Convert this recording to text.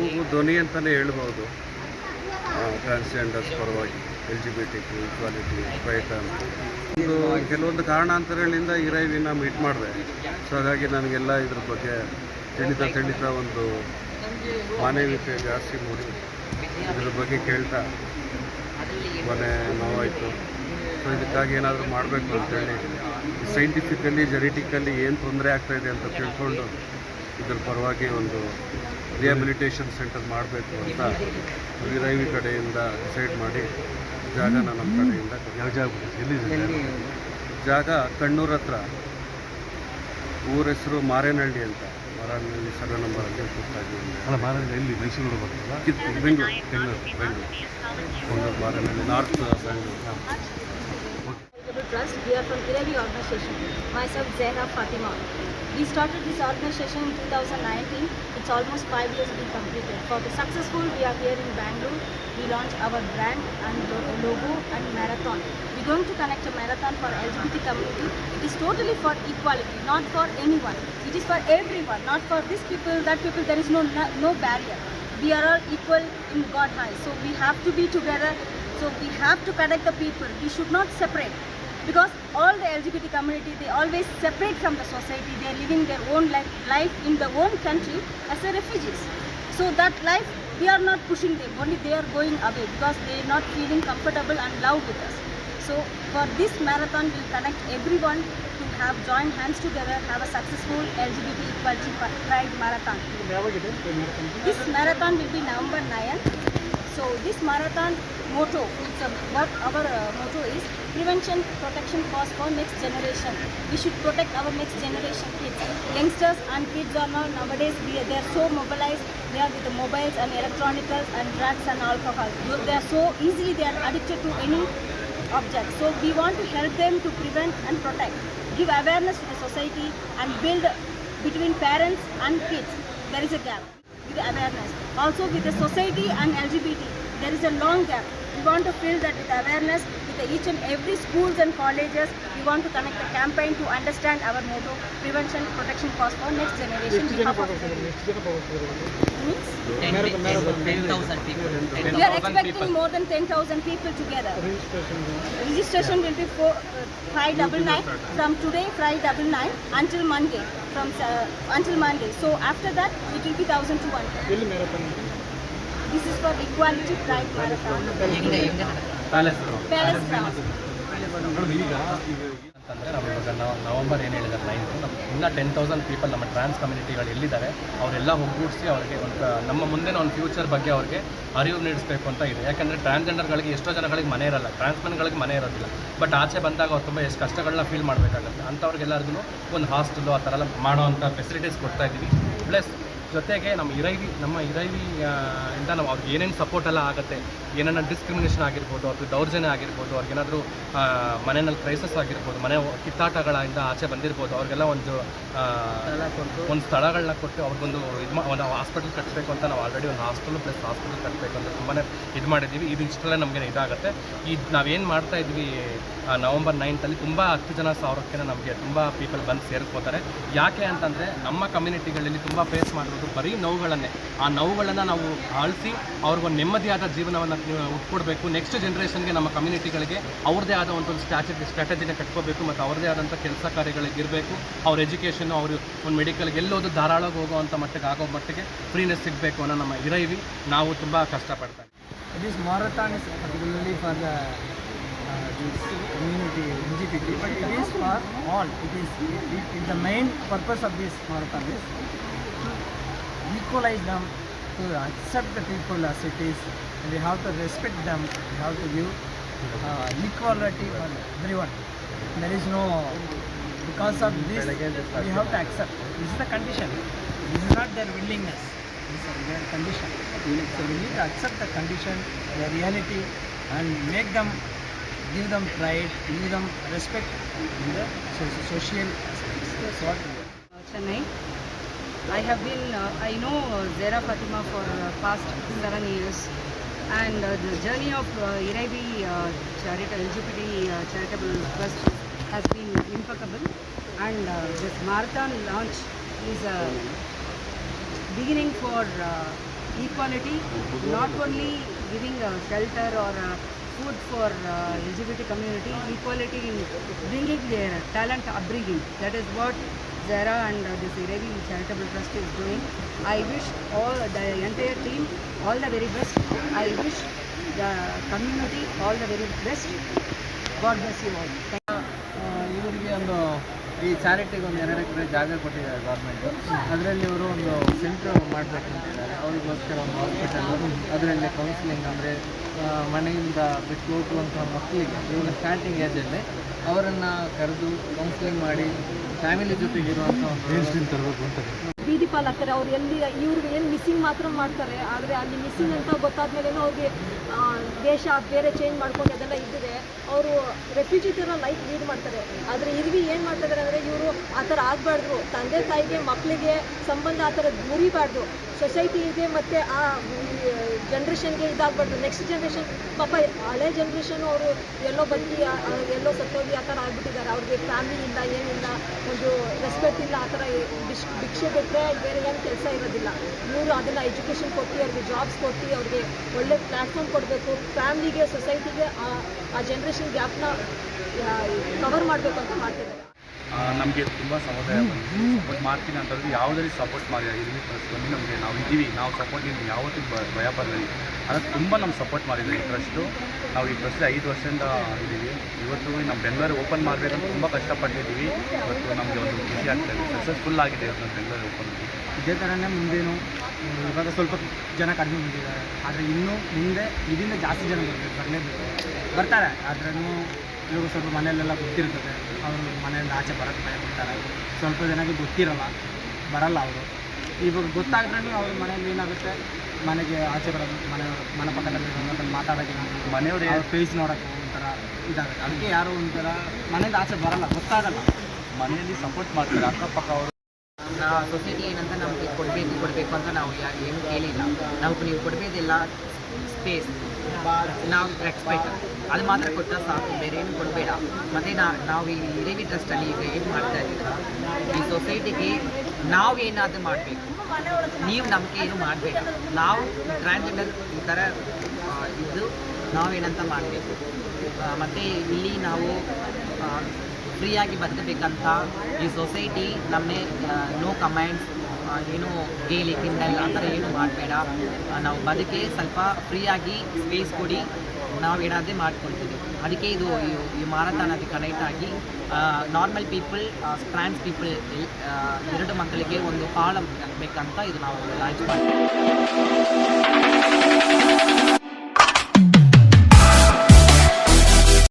ಕೂಗು ಧ್ವನಿ ಅಂತಲೇ ಹೇಳ್ಬೋದು. ಟ್ರಾನ್ಸ್ಜೆಂಡರ್ಸ್ ಪರವಾಗಿ L G B T equality right ಅಂತ. ಇದು ಕೆಲವೊಂದು ಕಾರಣಾಂತರಗಳಿಂದ ಇರೈವಿನ ಮೀಟ್ ಮಾಡಿದೆ. ಸೊ ಹಾಗಾಗಿ ನನಗೆಲ್ಲ ಇದ್ರ ಬಗ್ಗೆ ತಿಳಿತಾ ತಿಳಿತಾ ಒಂದು ಮಾನವೀಯತೆ ಜಾಸ್ತಿ ಮೂಡಿ. ಇದ್ರ ಬಗ್ಗೆ ಕೇಳ್ತಾ. ಮನೆ ನೋವಾಯಿತು. ಸೊ ಇದಕ್ಕಾಗಿ ಏನಾದರೂ ಮಾಡಬೇಕು ಅಂತೇಳಿ. ಸೈಂಟಿಫಿಕಲಿ ಜೆನೆಟಿಕಲಿ ಏನು ತೊಂದರೆ ಆಗ್ತಾಯಿದೆ ಅಂತ ತಿಳ್ಕೊಂಡು ಇದ್ರ ಪರವಾಗಿ ಒಂದು ರಿಹ್ಯಾಬಿಲಿಟೇಷನ್ ಸೆಂಟರ್ ಮಾಡಬೇಕು ಅಂತ ವಿರೈವಿ ಕಡೆಯಿಂದ ಡಿಸೈಡ್ ಮಾಡಿ ಜಾಗನ ನಮ್ಮ ಕಡೆಯಿಂದ ಜಾಗ ಎಲ್ಲಿದೆ ಜಾಗ? ಕಣ್ಣೂರ ಹತ್ರ. ಊರ ಹೆಸರು ಮಾರೇನಹಳ್ಳಿ ಅಂತ. ಮಾರೇನಹಳ್ಳಿ ಸರ್ವೆ ನಂಬರಲ್ಲಿ ಅಲ್ಲಿ ಮಾರೇನಹಳ್ಳಿ ಎಲ್ಲಿ? ಮೈಸೂರು ಬರ್ತದೆ Bengaluru Bengaluru. Bengaluru. Marenahalli north Bengaluru. Trust. We are from Iravi organization. Myself, Zehra Fatima. We started this organization in 2019. It's almost five years been completed. For the successful, we are here in Bangalore. We launched our brand and logo and marathon. We're going to connect a marathon for LGBT community. It is totally for equality, not for anyone. It is for everyone, not for this people, that people. There is no no, barrier. We are all equal in God high. So we have to be together. So we have to connect the people. We should not separate because all the LGBT community they always separate from the society. They are living their own life, life in their own country as a refugees. So that life we are not pushing them. Only they are going away because they are not feeling comfortable and love with us. So for this marathon, we'll connect everyone to have joined hands together, have a successful LGBT equality pride marathon. This marathon will be November 9th. So this marathon motto, it's a, what our uh, motto is prevention, protection, cause for next generation. We should protect our next generation kids. Youngsters and kids are now nowadays we are, they are so mobilized. They are with the mobiles and electronicals and drugs and alcohol. They- are so easily they are addicted to any object. So we want to help them to prevent and protect, give awareness to the society and build between parents and kids. There is a gap awareness. Also with the society and LGBT, there is a long gap. We want to fill that with awareness with each and every schools and colleges. We want to connect the campaign to understand our motto, prevention, protection, cause for next generation. Behalf of- Means? 10,000 people. We are expecting more than 10,000 people together. Registration will be for uh, Friday double nine from today Friday double nine until Monday from uh, until Monday. So after that it will be thousand two hundred. This is for equality pride marathon. Palace ground. Madam ಈಗ ಈಗ ಅಂತಂದರೆ ನಾವು ಇವಾಗ ನಾವು November ಏನು ಹೇಳಿದ್ದಾರೆ ನೈನ್ತು ನಮ್ಮ ಇನ್ನೂ ಟೆನ್ ತೌಸಂಡ್ ಪೀಪಲ್ ನಮ್ಮ ಟ್ರಾನ್ಸ್ ಕಮ್ಯುನಿಟಿಗಳು ಎಲ್ಲಿದ್ದಾರೆ ಅವರೆಲ್ಲ ಒಗ್ಗೂಡಿಸಿ ಅವರಿಗೆ ಒಂದು ನಮ್ಮ ಮುಂದೆ ಒಂದು ಫ್ಯೂಚರ್ ಬಗ್ಗೆ ಅವ್ರಿಗೆ ಅರಿವು ನೀಡಿಸ್ಬೇಕು ಅಂತ ಇದೆ. ಯಾಕಂದರೆ ಟ್ರಾನ್ಸ್ಜೆಂಡರ್ಗಳಿಗೆ ಎಷ್ಟೋ ಜನಗಳಿಗೆ ಮನೆ ಇರಲ್ಲ ಟ್ರಾನ್ಸ್ಮೆನ್ಗಳಿಗೆ ಮನೆ ಇರೋದಿಲ್ಲ. ಬಟ್ ಆಚೆ ಬಂದಾಗ ಅವ್ರು ತುಂಬ ಎಷ್ಟು ಕಷ್ಟಗಳನ್ನ ಫೀಲ್ ಮಾಡಬೇಕಾಗುತ್ತೆ. ಅಂಥವ್ರಿಗೆಲ್ಲರಿಗೂ ಒಂದು ಹಾಸ್ಟೆಲು ಆ ಥರ ಎಲ್ಲ ಮಾಡೋವಂಥ ಫೆಸಿಲಿಟೀಸ್ ಕೊಡ್ತಾ ಇದ್ದೀವಿ. ಪ್ಲಸ್ ಜೊತೆಗೆ ನಮ್ಮ ಇರೈವಿ ನಮ್ಮ ಇರೈವಿ ಇಂದ ನಾವು ಅವ್ರಿಗೆ ಏನೇನು ಸಪೋರ್ಟ್ ಎಲ್ಲ ಆಗುತ್ತೆ ಏನೇನೋ ಡಿಸ್ಕ್ರಿಮಿನೇಷನ್ ಆಗಿರ್ಬೋದು ಅಥವಾ ದೌರ್ಜನ್ಯ ಆಗಿರ್ಬೋದು ಅವ್ರಿಗೇನಾದರೂ ಮನೆಯಲ್ಲಿ ಕ್ರೈಸಸ್ ಆಗಿರ್ಬೋದು ಮನೆ ಕಿತ್ತಾಟಗಳಿಂದ ಆಚೆ ಬಂದಿರ್ಬೋದು ಅವ್ರಿಗೆಲ್ಲ ಒಂದು ಒಂದು ಸ್ಥಳಗಳನ್ನ ಕೊಟ್ಟು ಅವ್ರಿಗೊಂದು ಇದು ಮಾ ಒಂದು ಹಾಸ್ಪಿಟಲ್ ಕಟ್ಟಬೇಕು ಅಂತ ನಾವು ಆಲ್ರೆಡಿ ಒಂದು ಹಾಸ್ಟೆಲ್ ಪ್ಲಸ್ ಹಾಸ್ಪಿಟಲ್ ಕಟ್ಟಬೇಕು ಅಂತ ತುಂಬಾ ಇದು ಮಾಡಿದ್ದೀವಿ ಇದು ಇಷ್ಟೆಲ್ಲ ನಮಗೆ ಇದಾಗುತ್ತೆ. ಈ ನಾವೇನು ಮಾಡ್ತಾ ಇದ್ವಿ ನವಂಬರ್ ನೈನ್ತಲ್ಲಿ ತುಂಬ ಹತ್ತು ಜನ ಸಾವಿರಕ್ಕೆ ನಮಗೆ ತುಂಬ ಪೀಪಲ್ ಬಂದು ಸೇರಿಸ್ಕೋತಾರೆ. ಯಾಕೆ ಅಂತಂದರೆ ನಮ್ಮ ಕಮ್ಯುನಿಟಿಗಳಲ್ಲಿ ತುಂಬ ಫೇಸ್ ಮಾಡಿರೋದು ಬರೀ ನೋವುಗಳನ್ನೇ ಆ ನೋವುಗಳನ್ನು ನಾವು ಆಳಿಸಿ ಅವ್ರಿಗೊಂದು ನೆಮ್ಮದಿಯಾದ ಜೀವನವನ್ನು ಉಟ್ಕೊಡ್ಬೇಕು ನೆಕ್ಸ್ಟ್ ಜನ್ರೇಷನ್ಗೆ ನಮ್ಮ ಕಮ್ಯುನಿಟಿಗಳಿಗೆ ಅವ್ರದ್ದೇ ಆದ ಒಂದು ಸ್ಟ್ಯಾಚು ಸ್ಟ್ರಾಟಜಿನ ಕಟ್ಕೋಬೇಕು ಮತ್ತು ಅವ್ರದ್ದೇ ಆದಂಥ ಕೆಲಸ ಕಾರ್ಯಗಳಿಗಿರಬೇಕು ಅವ್ರ ಎಜುಕೇಷನ್ನು ಅವರು ಒಂದು ಮೆಡಿಕಲ್ಗೆ ಎಲ್ಲೋದು ಧಾರಾಳವಾಗಿ ಹೋಗುವಂಥ ಮಟ್ಟಿಗೆ ಆಗೋ ಮಟ್ಟಿಗೆ ಫ್ರೀನೆಸ್ ಸಿಗಬೇಕು ಅನ್ನೋ ನಮ್ಮ ಇರೈವಿ ನಾವು ತುಂಬ ಕಷ್ಟಪಡ್ತಾ ಇದ್ದೀವಿ. Is particularly for the uh, this community LGBT, but it is for all. It is it, it, the main purpose of this marathon is equalize them, to accept the people as it is. And we have to respect them. We have to give uh, equality for everyone. There is no because of this we have to accept. This is the condition. This is not their willingness. This is their condition. So we need to accept the condition, the reality, and make them, give them pride, give them respect in the social aspects. Chennai. I have been, uh, I know uh, Zera Fatima for uh, past seven years and the journey of uh, charitable, LGBT charitable trust has been impeccable and this marathon launch is a beginning for equality, not only giving uh, shelter or uh, food for uh, LGBT community, equality in bringing their talent upbringing. That is what Zara and uh, this Erevi Charitable Trust is doing. I wish all the entire team all the very best. I wish the community all the very best. God bless you all. ಇವರಿಗೆ ಒಂದು ಈ ಚಾರಿಟಿಗೆ ಒಂದು ಎರಡು ಎಕರೆ ಜಾಗ ಕೊಟ್ಟಿದ್ದಾರೆ government ಅದರಲ್ಲಿ ಇವರು ಒಂದು ಸೆಂಟ್ರ್ ಮಾಡಬೇಕಂತಿದ್ದಾರೆ ಅವ್ರಿಗೋಸ್ಕರ ಒಂದು ಹಾಸ್ಪಿಟಲ್ ಅದರಲ್ಲಿ ಕೌನ್ಸಿಲಿಂಗ್ ಅಂದರೆ ಮನೆಯಿಂದ ಬಿಟ್ಟು ಹೋಗುವಂಥ ಮಕ್ಕಳಿಗೆ ಇವಾಗ ಸ್ಟಾರ್ಟಿಂಗ್ ಏಜಲ್ಲಿ ಅವರನ್ನು ಕರೆದು ಕೌನ್ಸಿಲಿಂಗ್ ಮಾಡಿ ಫ್ಯಾಮಿಲಿ ಸ್ಟ್ರೀಮ್ ತರಬೇಕು ಅಂತ ಬೀದಿ ಪಾಲಾಗ್ತಾರೆ ಅವ್ರು ಎಲ್ಲಿ ಇವ್ರಿಗೆ ಏನು ಮಿಸ್ಸಿಂಗ್ ಮಾತ್ರ ಮಾಡ್ತಾರೆ ಆದರೆ ಅಲ್ಲಿ ಮಿಸ್ಸಿಂಗ್ ಅಂತ ಗೊತ್ತಾದ್ಮೇಲೆ ಅವ್ರಿಗೆ ಆ, ದೇಶ ಬೇರೆ ಚೇಂಜ್ ಮಾಡ್ಕೊಂಡು ಅದೆಲ್ಲ ಇದ್ದಿದೆ. ಅವರು ರೆಫ್ಯೂಜಿ ಥರ ಲೈಫ್ ಲೀಡ್ ಮಾಡ್ತಾರೆ. ಆದರೆ ಇರ್ವಿ ಏನು ಮಾಡ್ತಿದ್ದಾರೆ ಅಂದರೆ ಇವರು ಆ ಥರ ಆಗಬಾರ್ದು. ತಂದೆ ತಾಯಿಗೆ ಮಕ್ಕಳಿಗೆ ಸಂಬಂಧ ಆ ಥರ ಮುರಿಬಾರ್ದು. ಸೊಸೈಟಿಗೆ ಮತ್ತು ಆ ಜನ್ರೇಷನ್ಗೆ ಇದಾಗ್ಬಾರ್ದು. ನೆಕ್ಸ್ಟ್ ಜನ್ರೇಷನ್ ಪಾಪ ಹಳೆ ಜನ್ರೇಷನ್ ಅವರು ಎಲ್ಲೋ ಆ ಎಲ್ಲೋ ಸತ್ತೋಗಿ ಆ ಥರ ಆಗ್ಬಿಟ್ಟಿದ್ದಾರೆ. ಅವ್ರಿಗೆ ಫ್ಯಾಮಿಲಿ ಇಲ್ಲ, ಏನಿಲ್ಲ, ಒಂದು ರೆಸ್ಪೆಕ್ಟ್ ಇಲ್ಲ, ಆ ಥರ ಭಿಕ್ಷ, ಭಿಕ್ಷೆ ಬಿಟ್ಟರೆ ಬೇರೆ ಏನು ಕೆಲಸ ಇರೋದಿಲ್ಲ. ಇವರು ಅದನ್ನ ಎಜುಕೇಷನ್ ಕೊಟ್ಟು, ಅವ್ರಿಗೆ ಜಾಬ್ಸ್ ಕೊಟ್ಟು, ಅವ್ರಿಗೆ ಒಳ್ಳೆ ಪ್ಲಾಟ್ಫಾರ್ಮ್ ಕೊಡಬೇಕು. ಫ್ಯಾಮಿಲಿಗೆ ಸೊಸೈಟಿಗೆ ಆ ಜನ್ರೇಷನ್ ಗ್ಯಾಪ್ನ ಕವರ್ ಮಾಡಬೇಕು ಅಂತ ಮಾಡ್ತಿದ್ದಾರೆ. ನಮಗೆ ತುಂಬ ಸಮುದಾಯ ಬಂದಿದೆ. ಸಪೋರ್ಟ್ ಮಾಡ್ತೀನಿ ಅಂತಂದ್ರೆ ಯಾವುದೇ ಸಪೋರ್ಟ್ ಮಾಡಿ ಇಲ್ಲಿ ಬಂದು ನಮಗೆ ನಾವು ಇದ್ದೀವಿ. ನಾವು ಸಪೋರ್ಟ್ ಯಾವತ್ತೂ ಭ- ಭಯ ಬರಲಿ ಅದಕ್ಕೆ ತುಂಬ ನಮ್ಗೆ ಸಪೋರ್ಟ್ ಮಾಡಿದ್ದೀವಿ ಈ ಟ್ರಸ್ಟು ನಾವು ಈ ಟ್ರಸ್ಟ್ ಐದು ವರ್ಷದಿಂದ ಇದ್ದೀವಿ. ಇವತ್ತು ನಮ್ಮ ಬೆಂಗಳೂರು ಓಪನ್ ಮಾಡಬೇಕಂತ ತುಂಬ ಕಷ್ಟಪಟ್ಟಿದ್ದೀವಿ. ಇವತ್ತು ನಮಗೆ ಒಂದು ಖುಷಿ ಆಗ್ತಾಯಿದೆ ಸಕ್ಸಸ್ಫುಲ್ ಆಗಿದೆ ಇವತ್ತು ನಮ್ಮ ಬೆಂಗಳೂರು ಓಪನ್ ಇದೇ ಥರನೇ ಮುಂದೇನು ಇವಾಗ ಸ್ವಲ್ಪ ಜನ ಕಡಿಮೆ ಬಂದಿದ್ದಾರೆ. ಆದರೆ ಇನ್ನೂ ಮುಂದೆ ಇದರಿಂದ ಜಾಸ್ತಿ ಜನ ಬರಬೇಕು ಬರಲೇಬೇಕು. ಬರ್ತಾರೆ. ಆದ್ರೂ ಇವಾಗ ಸ್ವಲ್ಪ ಮನೆಯಲ್ಲೆಲ್ಲ ಗೊತ್ತಿರ್ತದೆ. ಅವರು ಮನೆಯಿಂದ ಆಚೆ ಬರೋಕ್ಕೆ ಭಯ ಬಿಡ್ತಾರೆ ಸ್ವಲ್ಪ ಜನಕ್ಕೆ ಗೊತ್ತಿರಲ್ಲ ಬರಲ್ಲ ಅವರು. ಇವಾಗ ಗೊತ್ತಾಗ್ರೂ ಅವ್ರ ಮನೆಯಲ್ಲಿ ಏನಾಗುತ್ತೆ? ಮನೆಗೆ ಆಚೆ ಬರೋದು ಮನೆ ಮನೆ ಪಕ್ಕದಲ್ಲಿ ಮಾತಾಡೋಕ್ಕೆ ಮನೆಯವ್ರು ಯಾರು ಫೇಸ್ ನೋಡೋಕ್ಕೆ ಒಂಥರ ಇದಾಗುತ್ತೆ. ಅದಕ್ಕೆ ಯಾರು ಒಂಥರ ಮನೆಯಿಂದ ಆಚೆ ಬರಲ್ಲ ಗೊತ್ತಾಗಲ್ಲ. ಮನೆಯಲ್ಲಿ ಸಪೋರ್ಟ್ ಮಾಡ್ತಾರೆ ಅಕ್ಕಪಕ್ಕ ಅವರು. ಸೊಸೈಟಿ ಏನಂತ ನಮಗೆ ಕೊಡಬೇಕು ಕೊಡಬೇಕು ಅಂತ ನಾವು ಯಾರು ಏನು ಕೇಳಿಲ್ಲ. ನಾವು ನೀವು ಕೊಡಬೇಕಿಲ್ಲ ಸ್ಪೇಸ್ ನಾವು ರೆಸ್ಪೆಕ್ಟ್ ಅದು ಮಾತ್ರ ಕೊಟ್ಟ ಸಾಕು, ಬೇರೆ ಏನು ಕೊಡಬೇಡ. ಮತ್ತು ನಾವು ಈ ಇರೇವಿ ಟ್ರಸ್ಟಲ್ಲಿ ಈಗ ಏನು ಮಾಡ್ತಾ ಇದ್ದೀರಾ ಈ ಸೊಸೈಟಿಗೆ ನಾವು ಏನಾದರೂ ಮಾಡಬೇಕು. ನೀವು ನಮಗೆ ಏನು ಮಾಡಬೇಡ. ನಾವು ಟ್ರಾನ್ಸ್ಜೆಂಡರ್ ಈ ಥರ ಇದು ಇದ್ದು ನಾವೇನಂತ ಮಾಡಬೇಕು. ಮತ್ತು ಇಲ್ಲಿ ನಾವು ಫ್ರೀಯಾಗಿ ಬರ್ತಬೇಕಂತ ಈ ಸೊಸೈಟಿ ನಮ್ಮನ್ನೇ ನೋ ಕಮೆಂಟ್ಸ್ ಏನು ಗೇಲಿ ಕಿಂಡಲ್ ಆ ಥರ ಏನು ಮಾಡಬೇಡ. ನಾವು ಬದುಕೆ ಸ್ವಲ್ಪ ಫ್ರೀಯಾಗಿ ಸ್ಪೇಸ್ ಕೊಡಿ. ನಾವು ಏನಾದರೂ ಮಾಡ್ಕೊಳ್ತೀವಿ. ಅದಕ್ಕೆ ಇದು ಈ- ಮಾರಾಥಾನಕ್ಕೆ ಕನೆಕ್ಟ್ ಆಗಿ ನಾರ್ಮಲ್ ಪೀಪಲ್ ಟ್ರಾನ್ಸ್ ಪೀಪಲ್ ಎರಡು ಮಕ್ಕಳಿಗೆ ಒಂದು ಕಾಲ ಬೇಕಂತ ಇದು ನಾವು ಲಾಂಚ್ ಮಾಡ್ತೀವಿ.